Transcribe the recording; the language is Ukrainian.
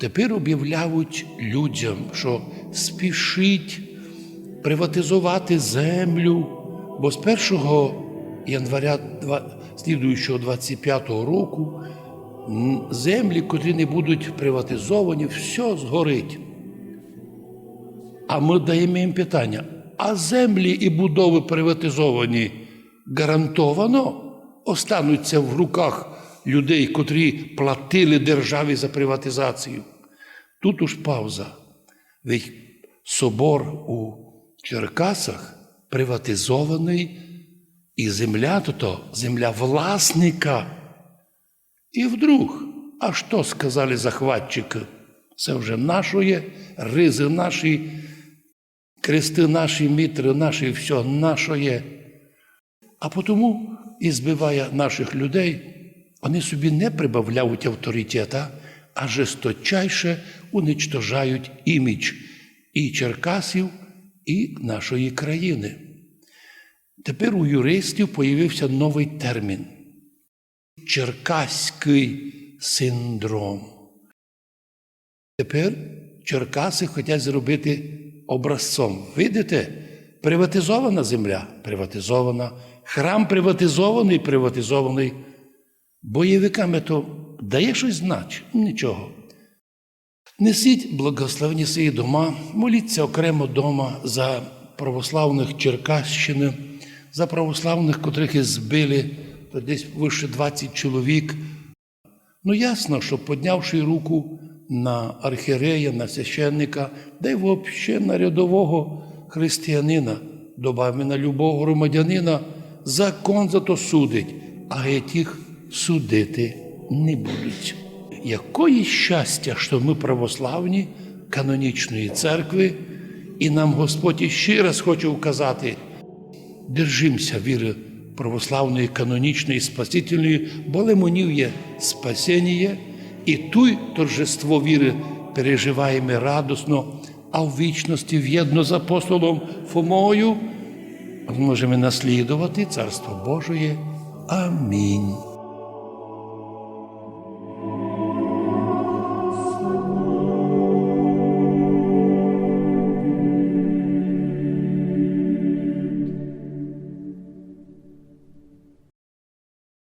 тепер об'являють людям, що спішить приватизувати землю, бо з 1 января слідуючого 25-го року землі, котрі не будуть приватизовані, все згорить. А ми даємо їм питання: а землі і будови приватизовані гарантовано остануться в руках людей, котрі платили державі за приватизацію. Тут уж пауза. Ведь собор у Черкасах приватизований, і земля то, земля власника. І вдруг, а що сказали захватчики? Це вже нашоє, ризи наші, крести наші, мітри наші, все нашоє. А потому і збиває наших людей, вони собі не прибавляють авторитета, а жесточайше уничтожають імідж і Черкасів, і нашої країни. Тепер у юристів появився новий термін черкаський синдром. Тепер Черкаси хочуть зробити образцом. Видите? Приватизована земля приватизована, храм приватизований, приватизований. Бойовиками то дає щось знач? Нічого. Несіть благословені свої дома, моліться окремо дома за православних Черкащини, за православних, котрих і збили, то десь вище 20 чоловік. Ну, ясно, що піднявши руку на архірея, на священника, да й взагалі на рядового християнина, добавимо на любого громадянина, закон за то судить, а етіх судити не будуть. Якої щастя, що ми православні канонічної церкви, і нам Господь іще раз хоче вказати, держимося віри православної, канонічної, спасительної, бо лимонів є спасіння, і туй торжество віри переживаємо радосно, а в вічності в'єдно з апостолом Фомою можемо наслідувати Царство Божоє. Амінь.